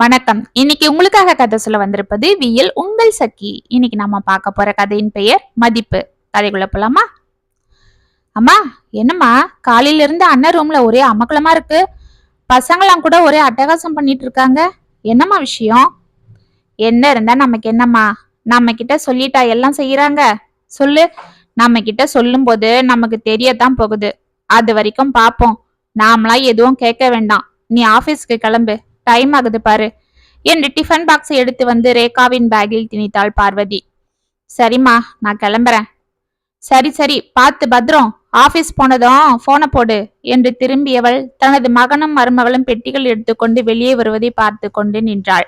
வணக்கம். இன்னைக்கு உங்களுக்காக கதை சொல்ல வந்திருப்பது வியல் உங்கள் சக்கி. இன்னைக்கு நம்ம பார்க்க போற கதையின் பெயர் மதிப்பு. கதைக்குள்ள போலாமா? அம்மா என்னம்மா? காலையில இருந்து அண்ணன் ரூம்ல ஒரே அமக்கலமா இருக்கு. பசங்களாம் கூட ஒரே அட்டகாசம் பண்ணிட்டு இருக்காங்க. என்னம்மா விஷயம்? என்ன இருந்தா நமக்கு என்னம்மா? நம்ம கிட்ட சொல்லிட்டா எல்லாம் செய்யறாங்க சொல்லு. நம்ம கிட்ட சொல்லும்போது நமக்கு தெரியத்தான் போகுது. அது வரைக்கும் பாப்போம் நாமளா எதுவும் கேட்க வேண்டாம். நீ ஆபீஸ்க்கு கிளம்பு. டைம் ஆகுது பாரு. என்று டிஃபன் பாக்ஸை எடுத்து வந்து ரேகாவின் பேக்கில் திணித்தாள் பார்வதி. சரிம்மா நான் கிளம்புறேன். சரி சரி பார்த்து பத்ரம் ஆபீஸ் போனதும் போனை போடு என்று திரும்பியவள் தனது மகனும் மருமகளும் பெட்டிகள் எடுத்துக்கொண்டு வெளியே வருவதை பார்த்து கொண்டு நின்றாள்.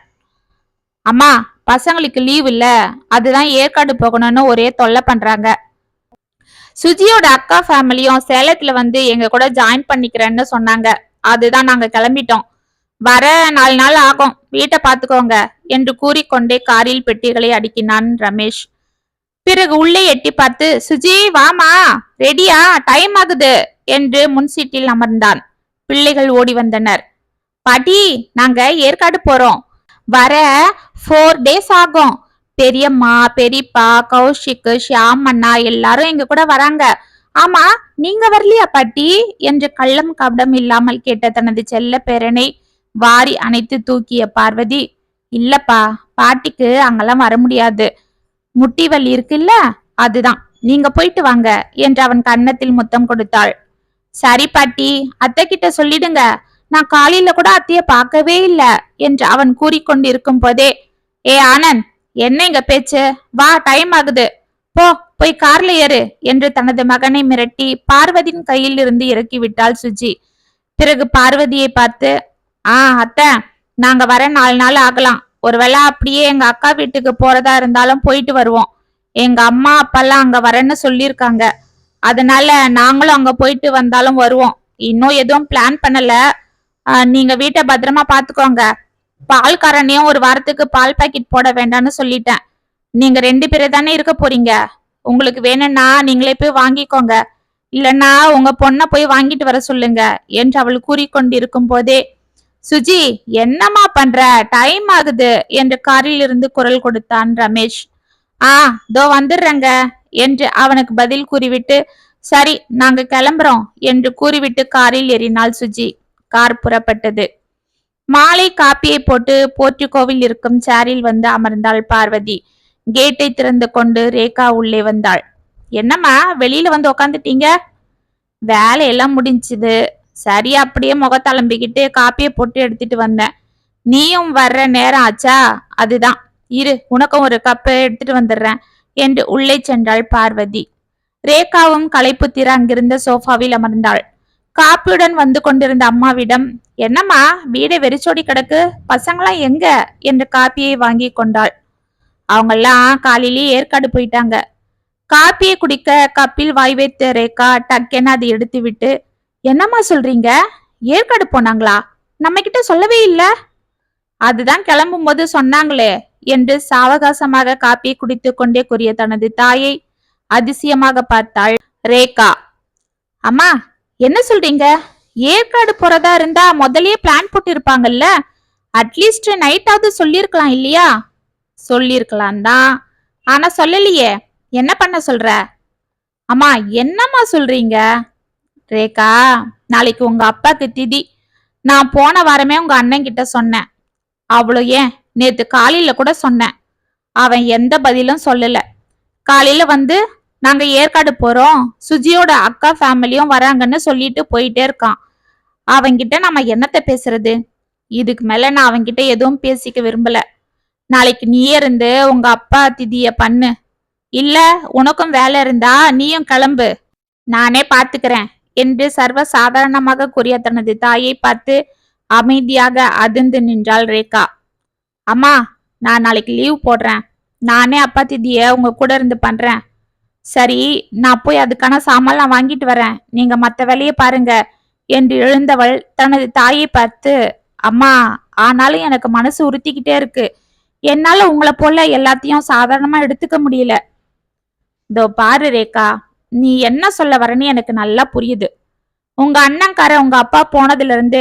அம்மா பசங்களுக்கு லீவ் இல்ல. அதுதான் ஏற்காடு போகணும்னு ஒரே தொல்லை பண்றாங்க. சுஜியோட அக்கா ஃபேமிலியும் சேலத்துல வந்து எங்க கூட ஜாயின் பண்ணிக்கிறேன்னு சொன்னாங்க. அதுதான் நாங்க கிளம்பிட்டோம். வர நாலு நாள் ஆகும். வீட்டை பார்த்துக்கோங்க என்று கூறிக்கொண்டே காரில் பெட்டிகளை அடுக்கினான் ரமேஷ். பிறகு உள்ளே எட்டி பார்த்து சுஜி வாமா ரெடியா டைம் ஆகுது என்று முன்சீட்டில் அமர்ந்தான். பிள்ளைகள் ஓடி வந்தனர். பாட்டி நாங்க ஏற்காடு போறோம். வர ஃபோர் டேஸ் ஆகும். பெரியம்மா பெரியப்பா கௌஷிக்கு ஷியாம் அண்ணா எல்லாரும் எங்க கூட வராங்க. ஆமா நீங்க வரலையா பாட்டி? என்று கள்ளம் கபடம் இல்லாமல் கேட்ட தனது செல்ல பேரனை வாரி அணைத்து தூக்கிய பார்வதி இல்லப்பா பாட்டிக்கு அங்கெல்லாம் வர முடியாது. முட்டி வலி இருக்குல்ல அதுதான். நீங்க போயிட்டு வாங்க என்று அவன் கன்னத்தில் முத்தம் கொடுத்தாள். சரி பாட்டி அத்தை கிட்ட சொல்லிடுங்க. நான் காலையில கூட அத்தைய பார்க்கவே இல்ல என்று அவன் கூறிக்கொண்டிருக்கும் போதே ஏ ஆனந்த் என்ன இங்க பேச்சு? வா டைம் ஆகுது. போ போய் கார்ல ஏறு என்று தனது மகனை மிரட்டி பார்வதியின் கையில் இருந்து இறக்கி விட்டாள் சுஜி. பிறகு பார்வதியை பார்த்து ஆ அத்தை நாங்க வர நாலு நாள் ஆகலாம். ஒருவேளை அப்படியே எங்க அக்கா வீட்டுக்கு போறதா இருந்தாலும் போயிட்டு வருவோம். எங்க அம்மா அப்பாலாம் அங்க வரேன்னு சொல்லியிருக்காங்க. அதனால நாங்களும் அங்க போயிட்டு வந்தாலும் வருவோம். இன்னும் எதுவும் பிளான் பண்ணல. நீங்க வீட்டை பத்திரமா பாத்துக்கோங்க. பால்காரனையும் ஒரு வாரத்துக்கு பால் பாக்கெட் போட வேண்டாம்னு சொல்லிட்டேன். நீங்க ரெண்டு பேரே தானே இருக்க போறீங்க? உங்களுக்கு வேணும்னா நீங்களே போய் வாங்கிக்கோங்க. இல்லைன்னா உங்க பொண்ணை போய் வாங்கிட்டு வர சொல்லுங்க என்று அவள் கூறிக்கொண்டிருக்கும் போதே சுஜி என்னம்மா பண்ற? டைம் ஆகுது என்று காரில் இருந்து குரல் கொடுத்தான் ரமேஷ். ஆ தோ வந்துடுறேங்க என்று அவனுக்கு பதில் கூறிவிட்டு சரி நாங்க கிளம்புறோம் என்று கூறிவிட்டு காரில் ஏறினாள் சுஜி. கார் புறப்பட்டது. மாலை காப்பியை போட்டு போர்ட்டிகோவில் இருக்கும் சேரில் வந்து அமர்ந்தாள் பார்வதி. கேட்டை திறந்து கொண்டு ரேகா உள்ளே வந்தாள். என்னம்மா வெளியில வந்து உக்காந்துட்டீங்க? வேலையெல்லாம் முடிஞ்சுது. சரி அப்படியே முகத்தளம்பிக்கிட்டு காப்பியை போட்டு எடுத்துட்டு வந்தேன். நீயும் வர்ற நேரம் ஆச்சா? அதுதான். இரு உனக்கும் ஒரு கப்பு எடுத்துட்டு வந்துடுறேன். என்று உள்ளே சென்றாள் பார்வதி. ரேகாவும் களைப்புத்திர அங்கிருந்த சோஃபாவில் அமர்ந்தாள். காப்பியுடன் வந்து கொண்டிருந்த அம்மாவிடம் என்னம்மா வீடை வெறிச்சோடி கிடக்கு. பசங்களாம் எங்க? என்று காப்பியை வாங்கி கொண்டாள். அவங்கெல்லாம் காலையிலேயே ஏற்காடு போயிட்டாங்க. காப்பியை குடிக்க கப்பில் வாய் வைத்த ரேகா டக்கென அதை எடுத்து விட்டு என்னம்மா சொல்றீங்க? ஏற்காடு போனாங்களா? நம்ம கிட்ட சொல்லவே இல்ல. அதுதான் கிளம்பும் போது சொன்னாங்களே என்று சாவகாசமாக காப்பியை குடித்து கொண்டே கூறிய தனது தாயை அதிசயமாக பார்த்தாள் ரேகா. அம்மா என்ன சொல்றீங்க? ஏற்காடு போறதா இருந்தா முதல்லயே பிளான் போட்டு இருப்பாங்கல்ல அட்லீஸ்ட் நைட்டாவது சொல்லியிருக்கலாம் இல்லையா? சொல்லியிருக்கலாம் தான். ஆனா சொல்லலையே என்ன பண்ண சொல்ற? அம்மா என்னம்மா சொல்றீங்க? ரேகா நாளைக்கு உங்க அப்பாக்கு திதி. நான் போன வாரமே உங்க அண்ணன் கிட்ட சொன்னேன். அவ்வளோ ஏன்? நேத்து காலையில கூட சொன்னேன். அவன் எந்த பதிலும் சொல்லல. காலையில வந்து நாங்க ஏற்காடு போறோம். சுஜியோட அக்கா ஃபேமிலியும் வராங்கன்னு சொல்லிட்டு போயிட்டே இருக்கான். அவன்கிட்ட நம்ம என்னத்த பேசுறது? இதுக்கு மேல நான் அவன்கிட்ட எதுவும் பேசிக்க விரும்பல. நாளைக்கு நீயே இருந்து உங்க அப்பா திதிய பண்ணு. இல்ல உனக்கும் வேலை இருந்தா நீயும் கிளம்பு. நானே பாத்துக்கிறேன். என்று சர்வ சாதாரணமாக கூறிய தனது தாயை பார்த்து அமைதியாக அதிர்ந்து நின்றாள் ரேகா. அம்மா நான் நாளைக்கு லீவ் போடுறேன். நானே அப்பா திதிய உங்க கூட இருந்து பண்றேன். சரி நான் போய் அதுக்கான சாமான்லாம் வாங்கிட்டு வரேன். நீங்க மற்ற வேலையை பாருங்க என்று எழுந்தவள் தனது தாயை பார்த்து அம்மா ஆனாலும் எனக்கு மனசு உறுத்திக்கிட்டே இருக்கு. என்னால உங்களை போல எல்லாத்தையும் சாதாரணமா எடுத்துக்க முடியல. இதோ பாரு ரேகா நீ என்ன சொல்ல வரன்னு எனக்கு நல்லா புரியுது. உங்க அண்ணன்கார உங்க அப்பா போனதுல இருந்து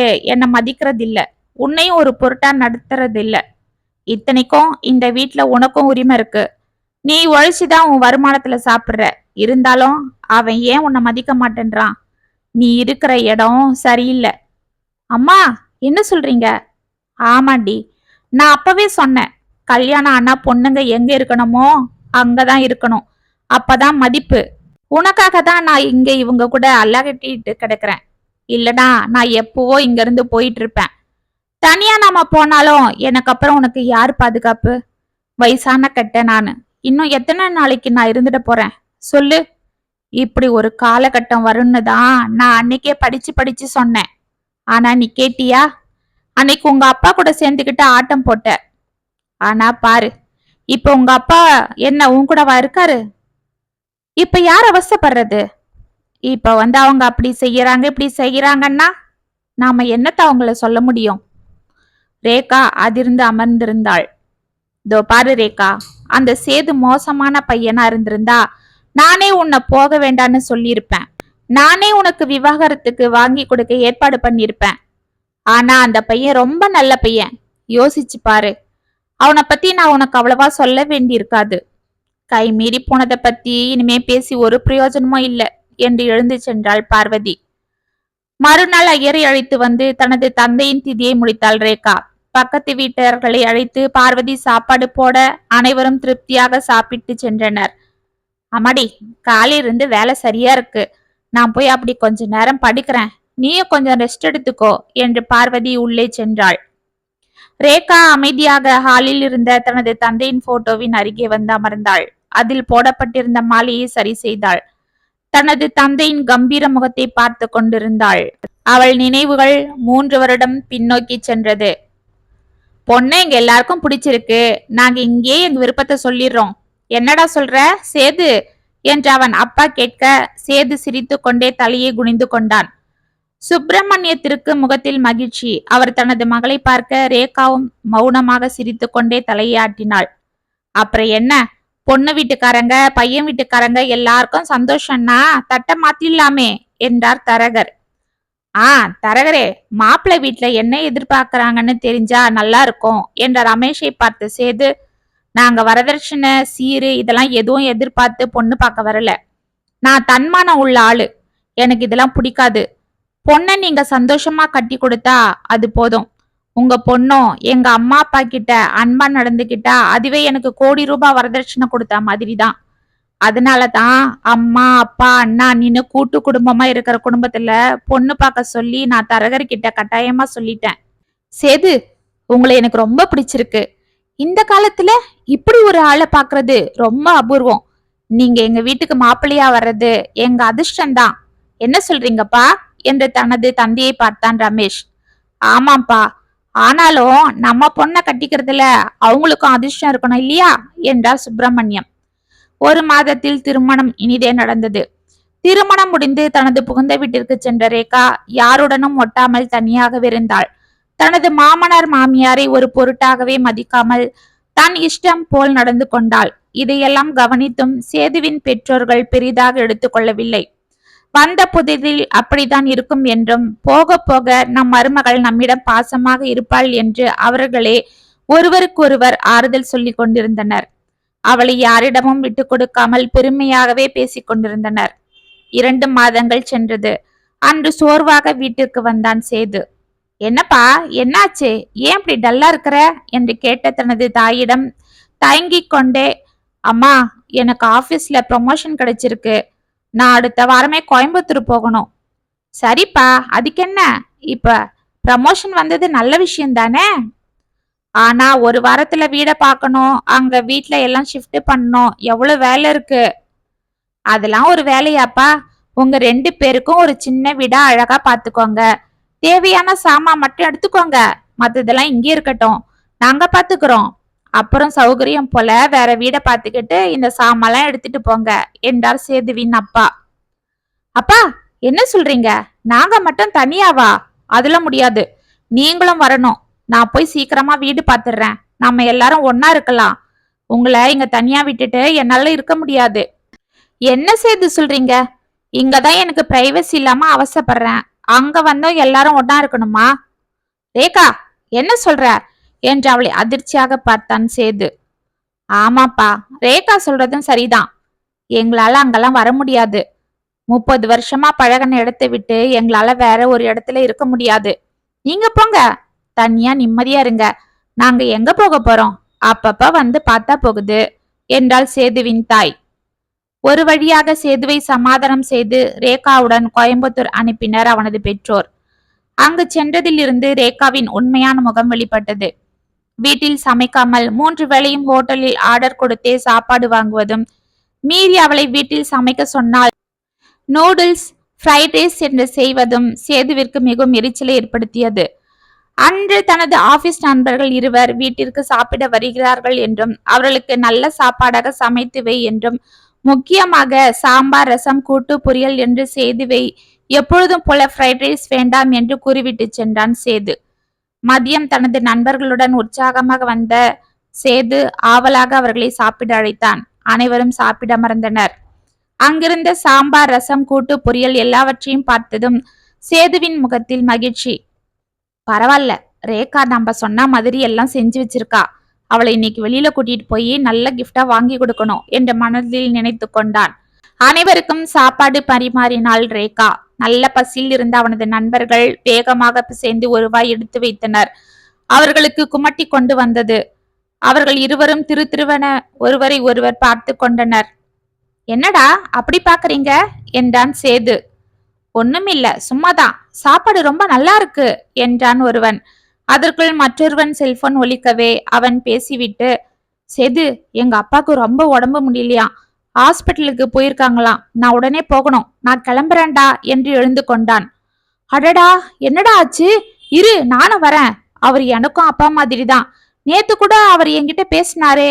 மதிக்கிறது இல்ல உன்னையும் ஒரு பொருட்டா நடத்துறது இல்ல இத்தனைக்கும் இந்த வீட்டில் உனக்கும் உரிமை இருக்கு. நீ ஒழிச்சுதான் உன் வருமானத்துல சாப்பிடுற. இருந்தாலும் அவன் ஏன் உன்னை மதிக்க மாட்டேன்றான்? நீ இருக்கிற இடம் சரியில்லை. அம்மா என்ன சொல்றீங்க? ஆமாண்டி நான் அப்பவே சொன்னேன். கல்யாணம் ஆனா பொண்ணுங்க எங்க இருக்கணுமோ அங்கதான் இருக்கணும். அப்பதான் மதிப்பு. உனக்காக தான் நான் இங்க இவங்க கூட அல்லகட்டிட்டு கிடக்குறேன். இல்லனா நான் எப்பவோ இங்க இருந்து போயிட்டு இருப்பேன் தனியா நாம போனாலும் எனக்கு அப்புறம் உனக்கு யார் பாதுகாப்பு? வயசான கட்ட நான். இன்னும் எத்தனை நாளைக்கு நான் இருந்துட போறேன்? சொல்லு. இப்படி ஒரு காலகட்டம் வரும்னு தான் நான் அன்னைக்கே படிச்சு படிச்சு சொன்னேன். ஆனா நீ கேட்டியா? அன்னைக்கு உங்க அப்பா கூட சேர்ந்துக்கிட்டு ஆட்டம் போட்ட. ஆனா பாரு. இப்ப உங்க அப்பா என்ன உன் கூடவா இருக்காரு? இப்ப யார் அவசப்படுறது? இப்ப வந்து அவங்க அப்படி செய்யறாங்க இப்படி செய்யறாங்கன்னா நாம என்னத்த அவங்கள சொல்ல முடியும்? ரேகா அதிர்ந்து அமர்ந்திருந்தாள். இதோ பாரு ரேகா அந்த சேது மோசமான பையனா இருந்திருந்தா நானே உன்னை போக வேண்டான்னு சொல்லியிருப்பேன். நானே உனக்கு விவாகரத்துக்கு வாங்கி கொடுக்க ஏற்பாடு பண்ணியிருப்பேன். ஆனா அந்த பையன் ரொம்ப நல்ல பையன். யோசிச்சு பாரு. அவனை பத்தி நான் உனக்கு அவ்வளவா சொல்ல வேண்டியிருக்காது. கை மீறி போனதை பத்தி இனிமே பேசி ஒரு பிரயோஜனமும் இல்லை என்று எழுந்து சென்றாள் பார்வதி. மறுநாள் ஐயரை அழைத்து வந்து தனது தந்தையின் திதியை முடித்தாள் ரேகா. பக்கத்து வீட்டர்களை அழைத்து பார்வதி சாப்பாடு போட அனைவரும் திருப்தியாக சாப்பிட்டு சென்றனர். அம்மாடி காலையிலிருந்து வேலை சரியா இருக்கு. நான் போய் அப்படி கொஞ்ச நேரம் படிக்கிறேன். நீயும் கொஞ்சம் ரெஸ்ட் எடுத்துக்கோ என்று பார்வதி உள்ளே சென்றாள். ரேகா அமைதியாக ஹாலில் இருந்த தனது தந்தையின் போட்டோவின் அருகே வந்து அமர்ந்தாள். அதில் போடப்பட்டிருந்த மாலையை சரி செய்தாள். தனது தந்தையின் கம்பீர முகத்தை பார்த்து கொண்டிருந்தாள். அவள் நினைவுகள் மூன்று வருடம் பின்னோக்கி சென்றது. பொண்ணு எங்க எல்லாருக்கும் பிடிச்சிருக்கு. நாங்க இங்கேயே எங்க விருப்பத்தை சொல்லிடுறோம். என்னடா சொல்ற? சேது! என்று அவன் அப்பா கேட்க சேது சிரித்து கொண்டே தலையை குனிந்து கொண்டான். சுப்பிரமணியத்திற்கு முகத்தில் மகிழ்ச்சி. அவர் தனது மகளை பார்க்க ரேகாவும் மௌனமாக சிரித்து கொண்டே தலையை ஆட்டினாள். அப்புறம் என்ன? பொண்ணு வீட்டுக்காரங்க பையன் வீட்டுக்காரங்க எல்லாருக்கும் சந்தோஷம்னா தட்டை மாத்திடலாமே என்றார் தரகர். ஆ தரகரே மாப்பிள்ளை வீட்டுல என்ன எதிர்பார்க்கறாங்கன்னு தெரிஞ்சா நல்லா இருக்கும் என்ற ரமேஷை பார்த்து சேது. நாங்க வரதட்சணை சீரு இதெல்லாம் எதுவும் எதிர்பார்த்து பொண்ணு பார்க்க வரல. நான் தன்மானம் உள்ள ஆளு. எனக்கு இதெல்லாம் பிடிக்காது. பொண்ணை நீங்க சந்தோஷமா கட்டி கொடுத்தா அது போதும். உங்க பொண்ணும் எங்க அம்மா அப்பா கிட்ட அன்பா நடந்துகிட்டா அதுவே எனக்கு கோடி ரூபாய் வரதட்சணை கொடுத்த மாதிரி தான் அதனால தான் அம்மா அப்பா அண்ணா அண்ணின்னு கூட்டு குடும்பமா இருக்கிற குடும்பத்துல பொண்ணு பார்க்க சொல்லி நான் தரகர்கிட்ட கட்டாயமா சொல்லிட்டேன். சேது உங்களை எனக்கு ரொம்ப பிடிச்சிருக்கு. இந்த காலத்துல இப்படி ஒரு ஆளை பாக்குறது ரொம்ப அபூர்வம். நீங்க எங்க வீட்டுக்கு மாப்பிள்ளையா வர்றது எங்க அதிர்ஷ்டம்தான். என்ன சொல்றீங்கப்பா? என்று தனது தந்தையை பார்த்தான் ரமேஷ். ஆமாப்பா ஆனாலும் நம்ம பொண்ணை கட்டிக்கிறதுல அவங்களுக்கும் அதிர்ஷ்டம் இருக்கணும் இல்லையா என்றார் சுப்பிரமணியம். ஒரு மாதத்தில் திருமணம் இனிதே நடந்தது. திருமணம் முடிந்து தனது புகுந்த வீட்டிற்கு சென்ற ரேகா யாருடனும் ஒட்டாமல் தனியாக இருந்தாள். தனது மாமனார் மாமியாரை ஒரு பொருட்டாகவே மதிக்காமல் தன் இஷ்டம் போல் நடந்து கொண்டாள். இதையெல்லாம் கவனித்தும் சேதுவின் பெற்றோர்கள் பெரிதாக எடுத்துக்கொள்ளவில்லை. வந்த புதிதில் அப்படித்தான் இருக்கும் என்றும் போக போக நம் மருமகள் நம்மிடம் பாசமாக இருப்பாள் என்று அவர்களே ஒருவருக்கொருவர் ஆறுதல் சொல்லிக் கொண்டிருந்தனர். அவளை யாரிடமும் விட்டு கொடுக்காமல் பெருமையாகவே பேசிக் கொண்டிருந்தனர். இரண்டு மாதங்கள் சென்றது. அன்று சோர்வாக வீட்டிற்கு வந்தான் சேது. என்னப்பா என்னாச்சு? ஏன் இப்படி டல்லா இருக்கிற? என்று கேட்ட தனது தாயிடம் தயங்கிக் கொண்டே அம்மா எனக்கு ஆபீஸ்ல ப்ரொமோஷன் கிடைச்சிருக்கு. நான் அடுத்த வாரமே கோயம்புத்தூர் போகணும். சரிப்பா அதுக்கென்ன இப்ப ப்ரமோஷன் வந்தது நல்ல விஷயம் தானே? ஆனா ஒரு வாரத்துல வீடை பார்க்கணும் அங்க வீட்ல எல்லாம் ஷிஃப்ட் பண்ணணும் எவ்வளவு வேலை இருக்கு? அதெல்லாம் ஒரு வேலையாப்பா. உங்க ரெண்டு பேருக்கும் ஒரு சின்ன வீடா அழகா பாத்துக்கோங்க தேவையான சாமான் மட்டும் எடுத்துக்கோங்க. மத்ததெல்லாம் இங்கே இருக்கட்டும். நாங்க பாத்துக்கிறோம் அப்புறம் சௌகரியம் போல வேற வீடை பார்த்துக்கிட்டு இந்த சாமெல்லாம் எடுத்துட்டு போங்க என்றார் சேதுவின் அப்பா. அப்பா என்ன சொல்றீங்க? நாங்க மட்டும் தனியாவா? அதுல முடியாது. நீங்களும் வரணும். நான் போய் சீக்கிரமா வீடு பாத்துடுறேன் நம்ம எல்லாரும் ஒன்னா இருக்கலாம். உங்களை இங்க தனியா விட்டுட்டு என்னால இருக்க முடியாது. என்ன சேது சொல்றீங்க? இங்கதான் எனக்கு பிரைவசி இல்லாம அவசப்படுறேன் அங்க வந்தோம் எல்லாரும் ஒன்னா இருக்கணுமா? ரேகா என்ன சொல்ற? என்று அவளை அதிர்ச்சியாக பார்த்தான் சேது. ஆமாப்பா ரேகா சொல்றதும் சரிதான். எங்களால அங்கெல்லாம் வர முடியாது. முப்பது வருஷமா பழகன இடத்தை விட்டு எங்களால வேற ஒரு இடத்துல இருக்க முடியாது. நீங்க போங்க. தனியா நிம்மதியா இருங்க. நாங்க எங்க போக போறோம்? அப்பப்ப வந்து பார்த்தா போகுது என்றாள் சேதுவின் தாய். ஒரு வழியாக சேதுவை சமாதானம் செய்து ரேகாவுடன் கோயம்புத்தூர் அனுப்பினர் அவனது பெற்றோர். அங்கு சென்றதிலிருந்து ரேகாவின் உண்மையான முகம் வெளிப்பட்டது. வீட்டில் சமைக்காமல் மூன்று வேளையும் ஹோட்டலில் ஆர்டர் கொடுத்தே சாப்பாடு வாங்குவதும் மீறி அவளை வீட்டில் சமைக்க சொன்னால் நூடுல்ஸ் ஃப்ரைட் ரைஸ் என்று செய்வதும் சேதுவிற்கு மிகவும் எரிச்சலை ஏற்படுத்தியது. அன்று தனது ஆபீஸ் நண்பர்கள் இருவர் வீட்டிற்கு சாப்பிட வருகிறார்கள் என்றும் அவர்களுக்கு நல்ல சாப்பாடாக சமைத்து வை என்றும் முக்கியமாக சாம்பார் ரசம் கூட்டு பொரியல் என்று செய்து வை எப்பொழுதும் போல ஃப்ரைட் ரைஸ் வேண்டாம் என்று கூறிவிட்டு சென்றான் சேது. மதியம் தனது நண்பர்களுடன் உற்சாகமாக வந்த சேது ஆவலாக அவர்களை சாப்பிட அழைத்தான். அனைவரும் சாப்பிட மறந்தனர். அங்கிருந்த சாம்பார் ரசம் கூட்டு பொரியல் எல்லாவற்றையும் பார்த்ததும் சேதுவின் முகத்தில் மகிழ்ச்சி. பரவாயில்ல ரேகா நம்ம சொன்ன மாதிரி எல்லாம் செஞ்சு வச்சிருக்கா. அவளை இன்னைக்கு வெளியில கூட்டிட்டு போய் நல்ல கிஃப்டா வாங்கி கொடுக்கணும் என்று மனதில் நினைத்து கொண்டான். அனைவருக்கும் சாப்பாடு பரிமாறினாள் ரேகா. நல்ல பசியில் இருந்த அவனது நண்பர்கள் வேகமாக சேர்ந்து ஒரு வாய் எடுத்து வைத்தனர். அவர்களுக்கு குமட்டி கொண்டு வந்தது. அவர்கள் இருவரும் திரு திருவன ஒருவரை ஒருவர் பார்த்து கொண்டனர். என்னடா அப்படி பாக்குறீங்க என்றான் சேது. ஒண்ணுமில்ல சும்மாதான். சாப்பாடு ரொம்ப நல்லா இருக்கு என்றான் ஒருவன். அதற்குள் மற்றொருவன் செல்போன் ஒலிக்கவே அவன் பேசிவிட்டு சேது எங்க அப்பாவுக்கு ரொம்ப உடம்பு முடியலையா ஹாஸ்பிட்டலுக்கு போயிருக்காங்களாம். நான் உடனே போகணும். நான் கிளம்புறேன்டா என்று எழுந்து கொண்டான். அடடா என்னடா ஆச்சு? இரு நானும் வரேன். அவர் எனக்கும் அப்பா மாதிரி தான் நேத்து கூட அவர் என்கிட்ட பேசினாரே.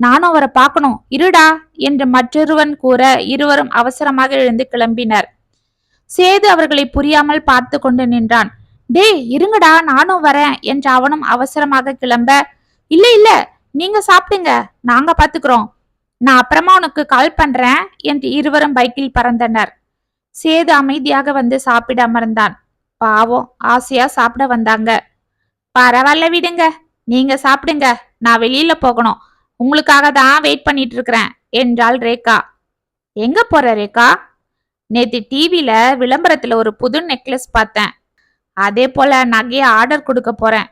நானும் அவரை பார்க்கணும். இருடா என்று மற்றொருவன் கூற இருவரும் அவசரமாக எழுந்து கிளம்பினர். சேது அவர்களை புரியாமல் பார்த்து கொண்டு நின்றான். டேய் இருங்கடா நானும் வரேன் என்று அவனும் அவசரமாக கிளம்ப இல்ல இல்ல நீங்க சாப்பிடுங்க. நாங்க பாத்துக்கிறோம் நான் அப்புறமா உனக்கு கால் பண்றேன். என்று இருவரும் பைக்கில் பறந்தனர். சேது அமைதியாக வந்து சாப்பிட அமர்ந்தான் பாவம் ஆசையா சாப்பிட வந்தாங்க. பரவாயில்ல விடுங்க. நீங்க சாப்பிடுங்க. நான் வெளியில போகணும். உங்களுக்காக தான் வெயிட் பண்ணிட்டு இருக்கிறேன் என்றாள் ரேகா. எங்க போற ரேகா? நேத்து டிவியில விளம்பரத்துல ஒரு புது நெக்லஸ் பார்த்தேன். அதே போல நகையை ஆர்டர் கொடுக்க போறேன்.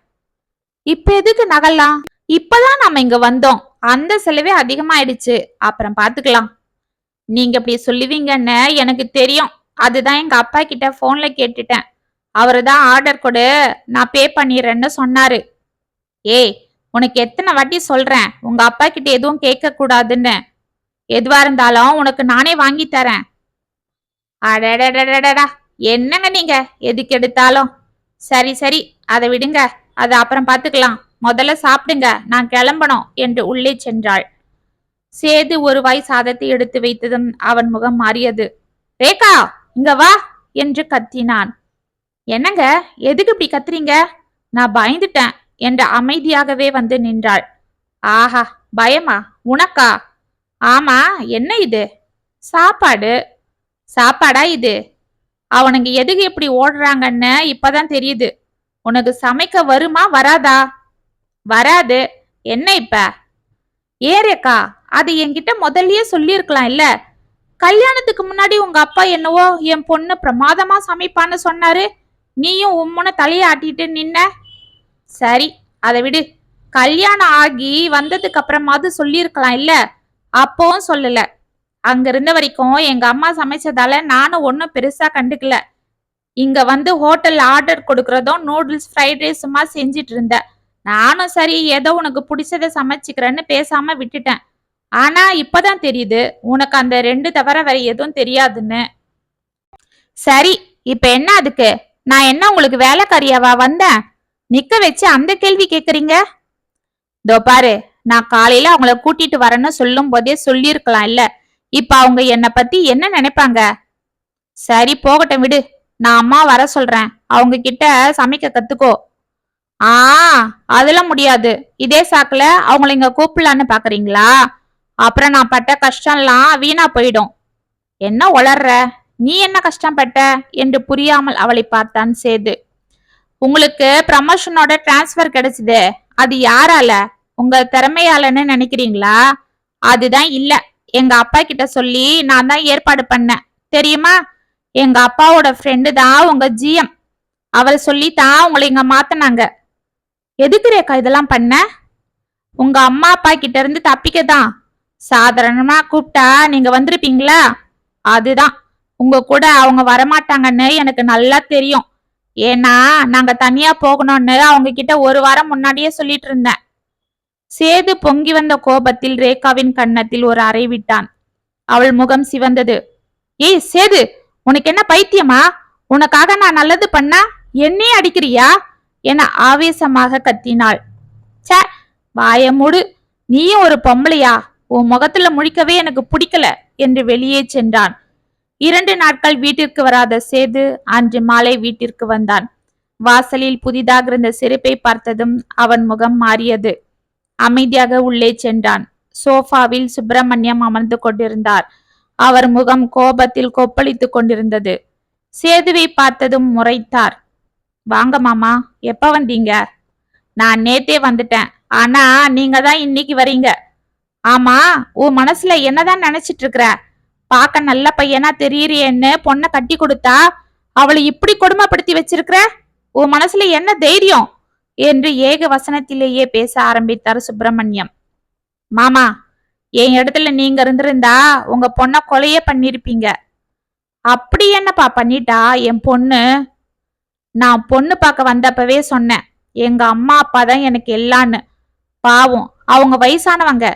இப்ப எதுக்கு நகலாம்? இப்பதான் நாம இங்க வந்தோம். அந்த செலவே அதிகமாயிடுச்சு. அப்புறம் பாத்துக்கலாம். நீங்க இப்படி சொல்லுவீங்கன்னு எனக்கு தெரியும். அதுதான் எங்க அப்பா கிட்ட போன்ல கேட்டுட்டேன். அவரு தான் ஆர்டர் கொடு நான் பே பண்ணிடுறேன்னு சொன்னாரு. ஏய் உனக்கு எத்தனை வாட்டி சொல்றேன்? உங்க அப்பா கிட்ட எதுவும் கேட்க கூடாதுன்னு எதுவா இருந்தாலும் உனக்கு நானே வாங்கி தரேன். அடடடடடா என்னங்க நீங்க? எதுக்கு எடுத்தாலும்? சரி சரி அதை விடுங்க. அதை அப்புறம் பார்த்துக்கலாம் முதல்ல சாப்பிடுங்க நான் கிளம்பணும் என்று உள்ளே சென்றாள். சேது ஒரு வாய் சாதத்தை எடுத்து வைத்ததும் அவன் முகம் மாறியது. ரேகா இங்க வா என்று கத்தினான். என்னங்க எதுக்கு இப்படி கத்துறீங்க? நான் பயந்துட்டேன் என்று அமைதியாகவே வந்து நின்றாள். ஆஹா பயமா? உனக்கா? ஆமா என்ன இது? சாப்பாடு? சாப்பாடா இது? அவனுங்க எதுக்கு இப்படி ஓடுறாங்கன்னு இப்பதான் தெரியுது. உனக்கு சமைக்க வருமா வராதா? வராது. என்ன இப்ப? ஏரேக்கா அது என்கிட்ட முதல்லயே சொல்லியிருக்கலாம் இல்ல. கல்யாணத்துக்கு முன்னாடி உங்க அப்பா என்னவோ என் பொண்ணு பிரமாதமா சமைப்பான்னு சொன்னாரு. நீயும் உம்முன தலையாட்டிட்டு நின்ன. சரி அதை விடு. கல்யாணம் ஆகி வந்ததுக்கு அப்புறமாவது சொல்லியிருக்கலாம் இல்ல. அப்பவும் சொல்லல. அங்க இருந்த வரைக்கும் எங்க அம்மா சமைச்சதால நானும் ஒன்னும் பெருசா கண்டுக்கல. இங்க வந்து ஹோட்டல் ஆர்டர் கொடுக்கறதும் நூடுல்ஸ் ஃப்ரைட் ரைஸ் சும்மா செஞ்சிட்டு இருந்தேன். நானும் சரி ஏதோ உனக்கு பிடிச்சதை சமைச்சுக்கிறேன்னு பேசாம விட்டுட்டேன். ஆனா இப்பதான் தெரியுது உனக்கு அந்த ரெண்டு தவிர வேற எதுவும் தெரியாதுன்னு. சரி இப்ப என்ன அதுக்கு? நான் என்ன உங்களுக்கு வேலைக்காரியாவா வந்தேன்? நிக்க வச்சு அந்த கேள்வி கேக்குறீங்க? இதோ பாரு நான் காலையில அவங்கள கூட்டிட்டு வரேன்னு சொல்லும் போதே சொல்லியிருக்கலாம் இல்ல. இப்ப அவங்க என்னை பத்தி என்ன நினைப்பாங்க? சரி போகட்டும் விடு. நான் அம்மா வர சொல்றேன். அவங்க கிட்ட சமைக்க கத்துக்கோ. ஆ அதெல்லாம் முடியாது. இதே சாக்குல அவங்கள இங்க கூப்பிடலான்னு பாக்குறீங்களா? அப்புறம் நான் பட்ட கஷ்டம்லாம் வீணா போயிடும். என்ன உளர்ற? நீ என்ன கஷ்டப்பட்ட? என்று புரியாமல் அவளை பார்த்தான் சேது. உங்களுக்கு ப்ரமோஷனோட டிரான்ஸ்ஃபர் கிடைச்சது. அது யாரால? உங்க திறமையாலன்னு நினைக்கிறீங்களா? அதுதான் இல்ல. எங்க அப்பா கிட்ட சொல்லி நான் தான் ஏற்பாடு பண்ணேன். தெரியுமா? எங்க அப்பாவோட ஃப்ரெண்டு தான் உங்க ஜிஎம் அவர் சொல்லி தான் உங்களை இங்க மாத்தினாங்க. எதுக்கு ரேக்கா இதெல்லாம் பண்ண? உங்க அம்மா அப்பா கிட்ட இருந்து தப்பிக்க தான் சாதாரணமா கூப்பிட்டா நீங்க வந்திருப்பீங்களா? அதுதான். உங்க கூட அவங்க வரமாட்டாங்கன்னு எனக்கு நல்லா தெரியும். ஏன்னா நாங்க தனியா போகணும்னு அவங்க கிட்ட ஒரு வாரம் முன்னாடியே சொல்லிட்டு இருந்தேன். சேது பொங்கி வந்த கோபத்தில் ரேகாவின் கன்னத்தில் ஒரு அறை விட்டான். அவள் முகம் சிவந்தது. ஏய் சேது உனக்கு என்ன பைத்தியமா? உனக்காக நான் நல்லது பண்ணா? என்னையே அடிக்கிறியா? என ஆவேசமாக கத்தினாள். ச வாய மூடு. நீயும் ஒரு பொம்பளையா? உன் முகத்துல முழிக்கவே எனக்கு பிடிக்கல என்று வெளியே சென்றான். இரண்டு நாட்கள் வீட்டிற்கு வராத சேது அன்று மாலை வீட்டிற்கு வந்தான். வாசலில் புதிதாக இருந்த செருப்பை பார்த்ததும் அவன் முகம் மாறியது. அமைதியாக உள்ளே சென்றான். சோஃபாவில் சுப்பிரமணியம் அமர்ந்து கொண்டிருந்தார். அவர் முகம் கோபத்தில் கொப்பளித்துக் கொண்டிருந்தது. சேதுவை பார்த்ததும் முறைத்தார். வாங்க மாமா எப்ப வந்தீங்க? நான் நேத்தே வந்துட்டேன். ஆனா நீங்க தான் இன்னைக்கு வரீங்க. ஆமா உன் மனசுல என்னதான் நினைச்சிட்டு இருக்கிற? பார்க்க நல்ல பையனா தெரியறியேன்னு பொண்ணை கட்டி கொடுத்தா அவளை இப்படி கொடுமைப்படுத்தி வச்சிருக்கிற? உன் மனசுல என்ன தைரியம்? என்று ஏக வசனத்திலேயே பேச ஆரம்பித்தார் சுப்பிரமணியம். மாமா என் இடத்துல நீங்க இருந்திருந்தா உங்க பொண்ண கொலையே பண்ணிருப்பீங்க அப்படி என்னப்பா பண்ணிட்டா என் பொண்ணு? நான் பொண்ணு பார்க்க வந்தப்பவே சொன்னேன். எங்க அம்மா அப்பா தான் எனக்கு எல்லான்னு. பாவம் அவங்க வயசானவங்க.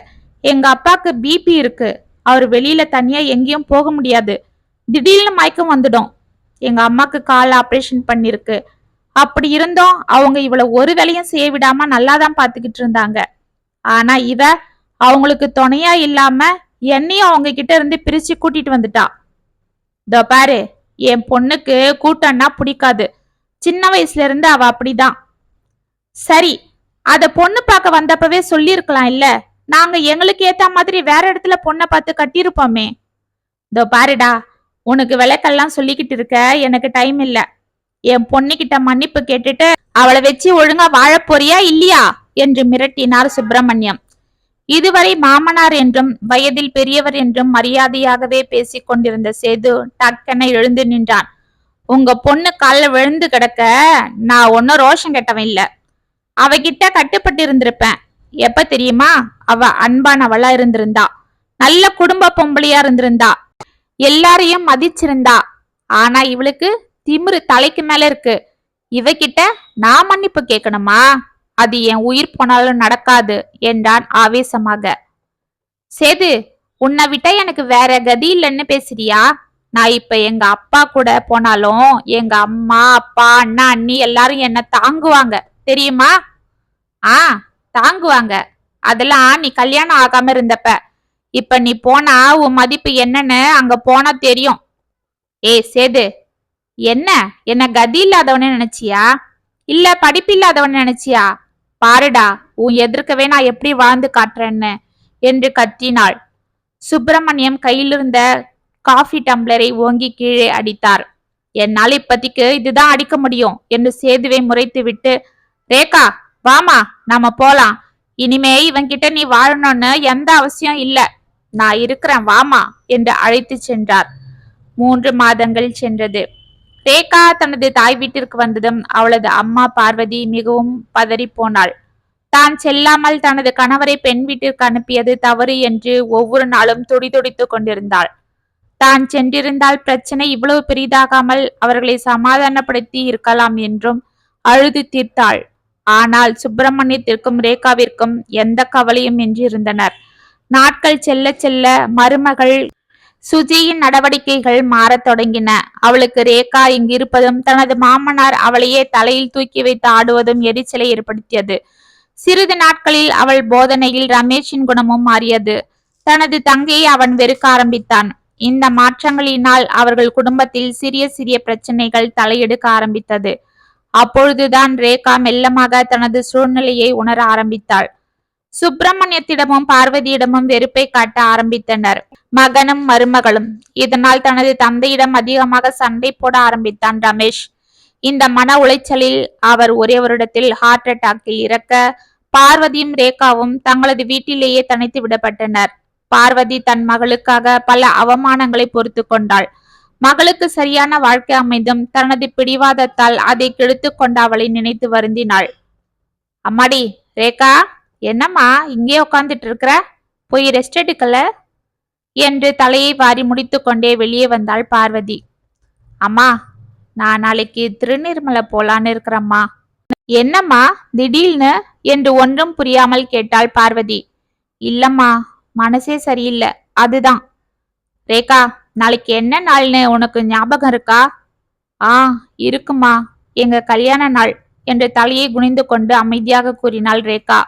எங்க அப்பாக்கு பிபி இருக்கு. அவர் வெளியில தனியா எங்கேயும் போக முடியாது. திடீர்னு மயக்கம் வந்துடும். எங்க அம்மாக்கு கால் ஆப்ரேஷன் பண்ணிருக்கு. அப்படி இருந்தும். அவங்க இவள ஒரு வேலையும் செய்ய விடாம நல்லா தான் பாத்துக்கிட்டு இருந்தாங்க. ஆனா இவ அவங்களுக்கு துணையா இல்லாம என்னையும் அவங்க கிட்ட இருந்து பிரிச்சு கூட்டிட்டு வந்துட்டா. இதோ பாரு என் பொண்ணுக்கு கூட்டம்னா பிடிக்காது. சின்ன வயசுல இருந்து அவ அப்படிதான். சரி அத பொண்ணு பார்க்க வந்தப்பவே சொல்லியிருக்கலாம் இல்ல? நாங்க எங்களுக்கு ஏத்த மாதிரி வேற இடத்துல பொண்ணை பார்த்து கட்டியிருப்போமே. இதோ பாருடா உனக்கு விளக்கெல்லாம் சொல்லிக்கிட்டு இருக்க எனக்கு டைம் இல்ல. என் பொண்ணுகிட்ட மன்னிப்பு கேட்டுட்டு அவளை வச்சு ஒழுங்கா வாழப் போறியா இல்லையா? என்று மிரட்டினார் சுப்பிரமணியம். இதுவரை மாமனார் என்றும் வயதில் பெரியவர் என்றும் மரியாதையாகவே பேசிக் கொண்டிருந்த சேது டக்கென எழுந்து நின்றான். உங்க பொண்ணு கால்ல விழுந்து கிடக்க நான் ஒன்னும் ரோஷம் கெட்டவன் இல்ல. அவகிட்ட கட்டுப்பட்டு இருந்திருப்பேன். எப்ப தெரியுமா? அவ அன்பானவளா இருந்திருந்தா. நல்ல குடும்ப பொம்பளையா இருந்திருந்தா. எல்லாரையும் மதிச்சிருந்தா. ஆனா இவளுக்கு திமிரு தலைக்கு மேல இருக்கு. இவகிட்ட நான் மன்னிப்பு கேட்கணுமா அது என் உயிர் போனாலும் நடக்காது என்றான் ஆவேசமாக. சேது உன்னை விட்டா எனக்கு வேற கதி இல்லைன்னு பேசுறியா? நான் இப்ப எங்க அப்பா கூட போனாலும் எங்க அம்மா அப்பா அண்ணா அண்ணி எல்லாரும் என்ன தாங்குவாங்க. தெரியுமா? ஆ தாங்குவாங்க. அதெல்லாம் நீ கல்யாணம் ஆகாம இருந்தப்ப. இப்ப நீ போனா உன் மதிப்பு என்னன்னு அங்க போனா தெரியும். ஏய் சேது என்ன? என்ன கதி இல்லாதவன நினைச்சியா? இல்ல படிப்பு இல்லாதவன நினைச்சியா? பாருடா உன் எதிர்க்கவே நான் எப்படி வாழ்ந்து காட்டுறேன்னு. என்று கத்தினாள். சுப்பிரமணியம் கையிலிருந்த காஃபி டம்ளரை ஓங்கி கீழே அடித்தார். என்னால் இப்பதைக்கு இதுதான் அடிக்க முடியும் என்று சேதுவை முறைத்து விட்டு ரேகா வாமா நாம போலாம். இனிமே இவன்கிட்ட நீ வாழணும்னு எந்த அவசியம் இல்ல. நான் இருக்கிறேன் வாமா என்று அழைத்து சென்றார். மூன்று மாதங்கள் சென்றது. ரேகா தனது தாய் வீட்டிற்கு வந்ததும் அவளது அம்மா பார்வதி மிகவும் பதறி போனாள் தான் செல்லாமல் தனது கணவரை பெண் வீட்டிற்கு அனுப்பியது தவறு என்று ஒவ்வொரு நாளும் துடிதுடித்துக் கொண்டிருந்தாள். தான் சென்றிருந்தால் பிரச்சனை இவ்வளவு பெரிதாகாமல் அவர்களை சமாதானப்படுத்தி இருக்கலாம் என்றும் அழுது தீர்த்தாள். ஆனால் சுப்பிரமணியத்திற்கும் ரேகாவிற்கும் எந்த கவலையும் இன்றி இருந்தனர் நாட்கள் செல்ல செல்ல மருமகள் சுஜியின் நடவடிக்கைகள் மாறத் தொடங்கின. அவளுக்கு ரேகா இங்கிருப்பதும் தனது மாமனார் அவளையே தலையில் தூக்கி வைத்து ஆடுவதும் எரிச்சலை ஏற்படுத்தியது. சிறிது நாட்களில் அவள் போதனையில் ரமேஷின் குணமும் மாறியது. தனது தங்கையை அவன் வெறுக்க ஆரம்பித்தான். இந்த மாற்றங்களினால் அவர்கள் குடும்பத்தில் சிறிய சிறிய பிரச்சனைகள் தலையெடுக்க ஆரம்பித்தது. அப்பொழுதுதான் ரேகா மெல்லமாக தனது சூழ்நிலையை உணர ஆரம்பித்தாள். சுப்பிரமணியத்திடமும் பார்வதியிடமும் வெறுப்பை காட்ட ஆரம்பித்தனர். மகனும் மருமகளும். இதனால் தனது தந்தையிடம் அதிகமாக சண்டை போட ஆரம்பித்தான் ரமேஷ். இந்த மன உளைச்சலில் அவர் ஒரே வருடத்தில் ஹார்ட் அட்டாக்கில் இறக்க பார்வதியும் ரேகாவும் தங்களது வீட்டிலேயே தனித்து விடப்பட்டனர். பார்வதி தன் மகளுக்காக பல அவமானங்களை பொறுத்து கொண்டாள். மகளுக்கு சரியான வாழ்க்கை அமைந்தும் தனது பிடிவாதத்தால் அதை கெடுத்து கொண்ட அவளை நினைத்து வருந்தினாள். அம்மாடி ரேகா என்னம்மா இங்கே உட்காந்துட்டு இருக்கிற? போய் ரெஸ்ட் எடுக்கல? என்று தலையை வாரி முடித்துக்கொண்டே வெளியே வந்தாள் பார்வதி. அம்மா நான் நாளைக்கு திருநீர்மலை போலான்னு இருக்கிறம்மா. என்னம்மா திடீர்னு? என்று ஒன்றும் புரியாமல் கேட்டாள் பார்வதி. இல்லம்மா மனசே சரியில்லை. அதுதான். ரேகா நாளைக்கு என்ன நாள்னு உனக்கு ஞாபகம் இருக்கா? ஆ இருக்குமா. எங்க கல்யாண நாள் என்று தலையை குனிந்து கொண்டு அமைதியாக கூறினாள் ரேகா.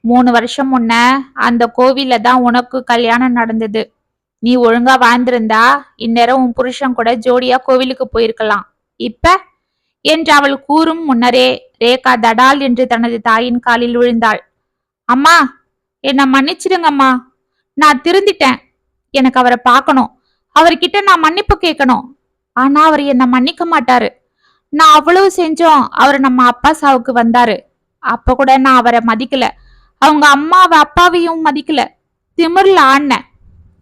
மூணு வருஷம் முன்ன அந்த கோவில தான் உனக்கு கல்யாணம் நடந்தது. நீ ஒழுங்கா வாழ்ந்திருந்தா இந்நேரம் உன் புருஷன் கூட ஜோடியா கோவிலுக்கு போயிருக்கலாம். இப்ப? என்று அவள் கூறும் முன்னரே ரேகா தடால் என்று தனது தாயின் காலில் விழுந்தாள். அம்மா என்னை மன்னிச்சிடுங்கம்மா. நான் திருந்திட்டேன். எனக்கு அவரை பார்க்கணும். அவர்கிட்ட நான் மன்னிப்பு கேட்கணும். ஆனா அவர் என்ன மன்னிக்க மாட்டாரு. நான் அவ்வளவு செஞ்சோம். அவர் நம்ம அப்பா சாவுக்கு வந்தாரு. அப்ப கூட நான் அவரை மதிக்கல. அவங்க அம்மாவை அப்பாவையும் மதிக்கல. திமிர்ல ஆடினேன்.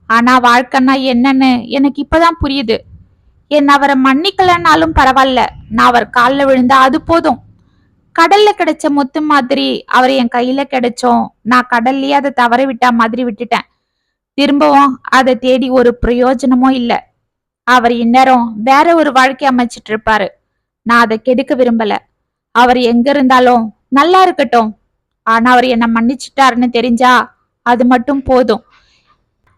ஆனா வாழ்க்கைன்னா என்னன்னு எனக்கு இப்பதான் புரியுது. என்ன அவரை மன்னிக்கலனாலும் பரவாயில்ல. நான் அவர் காலில் விழுந்தா அது போதும். கடல்ல கிடைச்ச முத்து மாதிரி அவர் என் கையில கிடைச்சோம். நான் கடல்லயே அதை தவற விட்டா மாதிரி விட்டுட்டேன். திரும்பவும் அதை தேடி ஒரு பிரயோஜனமும் இல்ல. அவர் இந்நேரம் வேற ஒரு வாழ்க்கை அமைச்சிட்டு இருப்பாரு. நான் அதை கெடுக்க விரும்பல. அவர் எங்க இருந்தாலும் நல்லா இருக்கட்டும். ஆனா அவர் என்ன மன்னிச்சிட்டாருன்னு தெரிஞ்சா அது மட்டும் போதும்.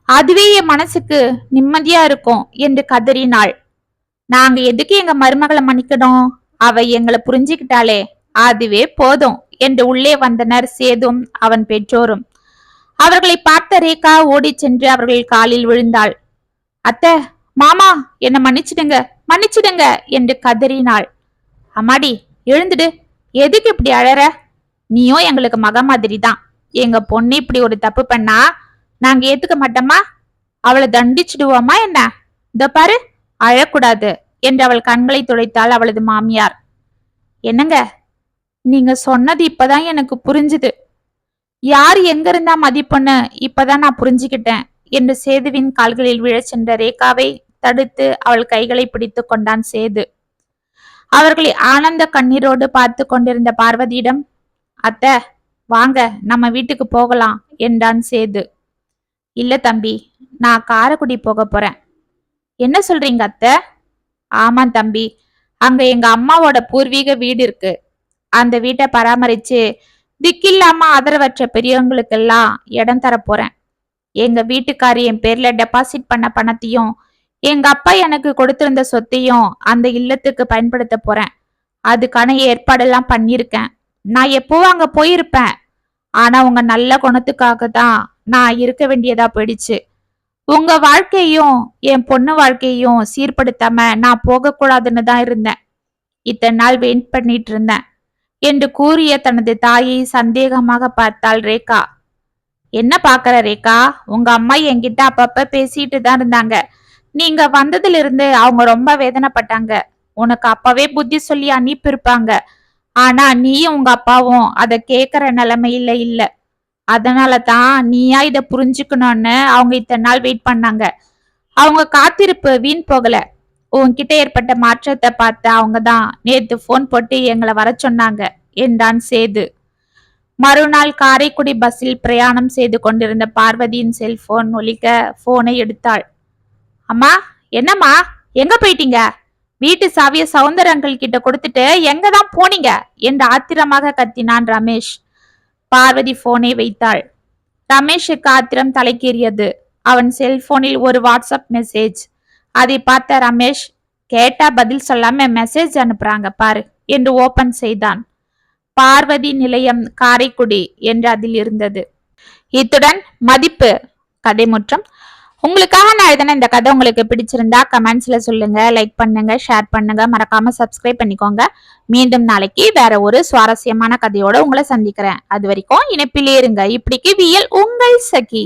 அதுவே என் மனசுக்கு நிம்மதியா இருக்கும் என்று கதறினாள். நாங்க எதுக்கு எங்க மருமகளை மன்னிக்கணும்? அவ எங்களை புரிஞ்சுக்கிட்டாளே. அதுவே போதும் என்று உள்ளே வந்தனர் சேதும் அவன் பெற்றோரும். அவர்களை பார்த்த ரேகா ஓடி சென்று அவர்கள் காலில் விழுந்தாள். அத்தை மாமா என்ன மன்னிச்சிடுங்க மன்னிச்சிடுங்க என்று கதறினாள். அம்மாடி எழுந்துடு. எதுக்கு இப்படி அழற? நீயும் எங்களுக்கு மக மாதிரி தான் எங்க பொண்ணு இப்படி ஒரு தப்பு பண்ணா நாங்க ஏத்துக்க மாட்டோமா? அவளை தண்டிச்சிடுவோமா என்ன? இந்த பாரு அழக்கூடாது என்று அவள் கண்களை துடைத்தாள் அவளது மாமியார். என்னங்க நீங்க சொன்னது இப்பதான் எனக்கு புரிஞ்சுது. யார் எங்க இருந்தா மதிப்புன்னு இப்பதான் நான் புரிஞ்சுக்கிட்டேன். என்று சேதுவின் கால்களில் விழச் சென்ற ரேகாவை தடுத்து அவள் கைகளை பிடித்து கொண்டான் சேது. அவர்களை ஆனந்த கண்ணீரோடு பார்த்து கொண்டிருந்த பார்வதியிடம் அத்தை வாங்க நம்ம வீட்டுக்கு போகலாம் என்றான் சேது. இல்ல தம்பி நான் காரைக்குடி போக போறேன். என்ன சொல்றீங்க அத்தை? ஆமா தம்பி அங்க எங்க அம்மாவோட பூர்வீக வீடு இருக்கு. அந்த வீட்டை பராமரிச்சு திக்கில்லாம ஆதரவற்ற பெரியவங்களுக்கெல்லாம் இடம் தர போறேன். எங்க வீட்டுக்காரி என் பேர்ல டெபாசிட் பண்ண பணத்தையும் எங்க அப்பா எனக்கு கொடுத்திருந்த சொத்தையும் அந்த இல்லத்துக்கு பயன்படுத்த போறேன். அதுக்கான ஏற்பாடெல்லாம் பண்ணியிருக்கேன். நான் எப்போவும் அங்க போயிருப்பேன். ஆனா உங்க நல்ல குணத்துக்காக தான் நான் இருக்க வேண்டியதா போயிடுச்சு. உங்க வாழ்க்கையும் என் பொண்ணு வாழ்க்கையும் சீர்படுத்தாம நான் போகக்கூடாதுன்னு தான் இருந்தேன். இத்தனை நாள் வெயிட் பண்ணிட்டு இருந்தேன். என்று கூறிய தனது தாயை சந்தேகமாக பார்த்தாள் ரேகா. என்ன பாக்குற ரேகா? உங்க அம்மா என்கிட்ட அப்பப்ப பேசிட்டு தான் இருந்தாங்க. நீங்க வந்ததுல இருந்து அவங்க ரொம்ப வேதனைப்பட்டாங்க. உனக்கு அப்பவே புத்தி சொல்லி அனுப்பியிருப்பாங்க ஆனா நீயும் உங்க அப்பாவும் அதை கேக்குற நிலைமையில இல்ல. அதனால தான் நீயா இதை புரிஞ்சுக்கணும்னு அவங்க இத்தனை நாள் வெயிட் பண்ணாங்க. அவங்க காத்திருப்பு வீண் போகல. உன்கிட்ட ஏற்பட்ட மாற்றத்தை பார்த்து அவங்க தான் நேத்து போன் போட்டு எங்களை வர சொன்னாங்க என்றான் சேது. மறுநாள் காரைக்குடி பஸ்ஸில் பிரயாணம் செய்து கொண்டிருந்த பார்வதியின் செல்போன் ஒலிக்க போனை எடுத்தாள். அம்மா என்னம்மா எங்க போயிட்டீங்க? வீட்டு சாவிய சவுந்தர அங்கிள் கிட்ட கொடுத்துட்டு எங்க தான் போனீங்க? என்று ஆத்திரமாக கத்தினான் ரமேஷ். பார்வதி போனை வைத்தாள். ரமேஷுக்கு ஆத்திரம் தலைக்கேறியது. அவன் செல்போனில் ஒரு வாட்ஸ்அப் மெசேஜ் அதை பார்த்த ரமேஷ் கேட்டா பதில் சொல்லாம மெசேஜ் அனுப்புறாங்க பாரு என்று ஓபன் செய்தான். பார்வதி நிலையம் காரைக்குடி என்று அதில் இருந்தது. இத்துடன் மதிப்பு கதை முற்றம். உங்களுக்காக நான் எழுதின இந்த கதை உங்களுக்கு பிடிச்சிருந்தா கமெண்ட்ஸ்ல சொல்லுங்க லைக் பண்ணுங்க ஷேர் பண்ணுங்க மறக்காம சப்ஸ்கிரைப் பண்ணிக்கோங்க. மீண்டும் நாளைக்கு வேற ஒரு சுவாரஸ்யமான கதையோட உங்களை சந்திக்கிறேன். அது வரைக்கும் இணைப்பிலே இருங்க. இப்படிக்கு வியல் உங்கள் சகி.